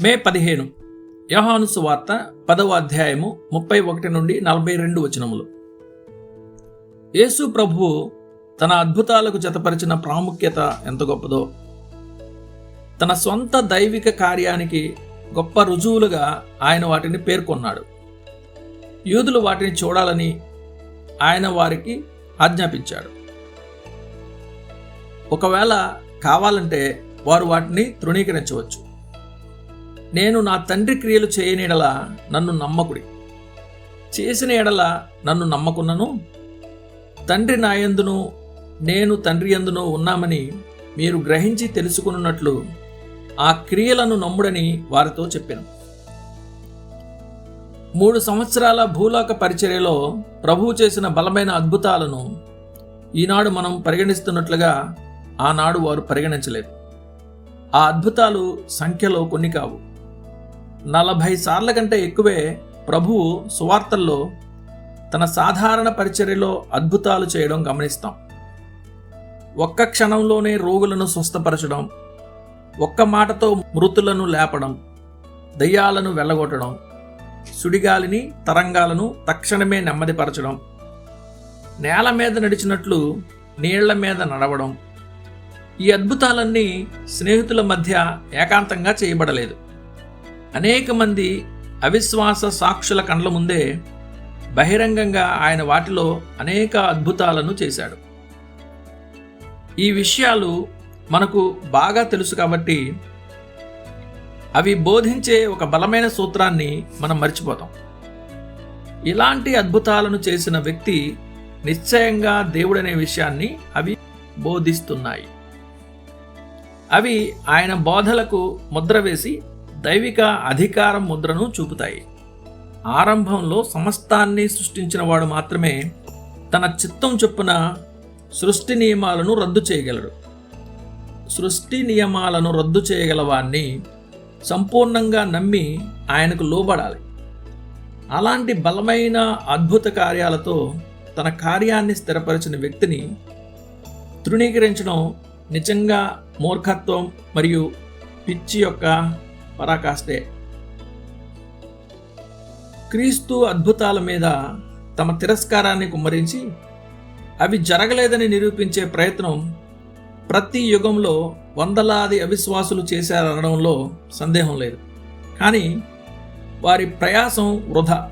మే పదిహేను. యోహాను సువార్త పదవ అధ్యాయము ముప్పై ఒకటి నుండి నలభై రెండు వచనములు. యేసు ప్రభువు తన అద్భుతాలకు జతపరిచిన ప్రాముఖ్యత ఎంత గొప్పదో. తన సొంత దైవిక కార్యానికి గొప్ప రుజువులుగా ఆయన వాటిని పేర్కొన్నాడు. యూదులు వాటిని చూడాలని ఆయన వారికి ఆజ్ఞాపించాడు. ఒకవేళ కావాలంటే వారు వాటిని తృణీకరించవచ్చు. నేను నా తండ్రి క్రియలు చేయని ఎడల నన్ను నమ్మకుడి. చేసిన ఎడల నన్ను నమ్మకున్నను. తండ్రి నాయందును నేను తండ్రి ఎందునో ఉన్నామని మీరు గ్రహించి తెలుసుకున్నట్లు ఆ క్రియలను నమ్ముడని వారితో చెప్పాను. మూడు సంవత్సరాల భూలోక పరిచర్యలో ప్రభువు చేసిన బలమైన అద్భుతాలను ఈనాడు మనం పరిగణిస్తున్నట్లుగా ఆనాడు వారు పరిగణించలేదు. ఆ అద్భుతాలు సంఖ్యలో కొన్ని కావు. నలభై సార్ల కంటే ఎక్కువే ప్రభువు సువార్తల్లో తన సాధారణ పరిచర్యలో అద్భుతాలు చేయడం గమనిస్తాం. ఒక్క క్షణంలోనే రోగులను స్వస్థపరచడం ఒక్క మాటతో మృతులను లేపడం దయ్యాలను వెళ్ళగొట్టడం సుడిగాలిని తరంగాలను తక్షణమే నెమ్మదిపరచడం నేల మీద నడిచినట్లు నీళ్ళ మీద నడవడం ఈ అద్భుతాలన్నీ స్నేహితుల మధ్య ఏకాంతంగా చేయబడలేదు. అనేక మంది అవిశ్వాస సాక్షుల కండ్ల ముందే బహిరంగంగా ఆయన వాటిలో అనేక అద్భుతాలను చేశాడు. ఈ విషయాలు మనకు బాగా తెలుసు కాబట్టి అవి బోధించే ఒక బలమైన సూత్రాన్ని మనం మర్చిపోతాం. ఇలాంటి అద్భుతాలను చేసిన వ్యక్తి నిశ్చయంగా దేవుడనే విషయాన్ని అవి బోధిస్తున్నాయి. అవి ఆయన బోధలకు ముద్ర వేసి దైవిక అధికారం ముద్రను చూపుతాయి. ఆరంభంలో సమస్తాన్ని సృష్టించిన వాడు మాత్రమే తన చిత్తం చొప్పున సృష్టి నియమాలను రద్దు చేయగలడు. సృష్టి నియమాలను రద్దు చేయగలవాన్ని సంపూర్ణంగా నమ్మి ఆయనకు లోబడాలి. అలాంటి బలమైన అద్భుత కార్యాలతో తన కార్యాన్ని స్థిరపరిచిన వ్యక్తిని తృణీకరించడం నిజంగా మూర్ఖత్వం మరియు పిచ్చి యొక్క పరాకాష్టే. క్రీస్తు అద్భుతాల మీద తమ తిరస్కారాన్ని కుమ్మరించి అవి జరగలేదని నిరూపించే ప్రయత్నం ప్రతి యుగంలో వందలాది అవిశ్వాసులు చేశారనడంలో సందేహం లేదు. కానీ వారి ప్రయాసం వృధా.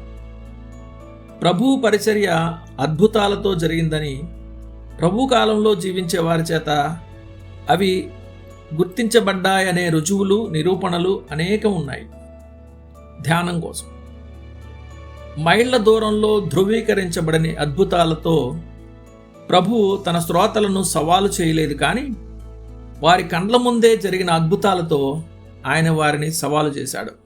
ప్రభు పరిచర్య అద్భుతాలతో జరిగిందని ప్రభు కాలంలో జీవించే వారి చేత అవి గుర్తించబడ్డాయనే రుజువులు నిరూపణలు అనేకం ఉన్నాయి. ధ్యానం కోసం. మైళ్ళ దూరంలో ధృవీకరించబడని అద్భుతాలతో ప్రభు తన శ్రోతలను సవాలు చేయలేదు కానీ వారి కండ్ల ముందే జరిగిన అద్భుతాలతో ఆయన వారిని సవాలు చేశాడు.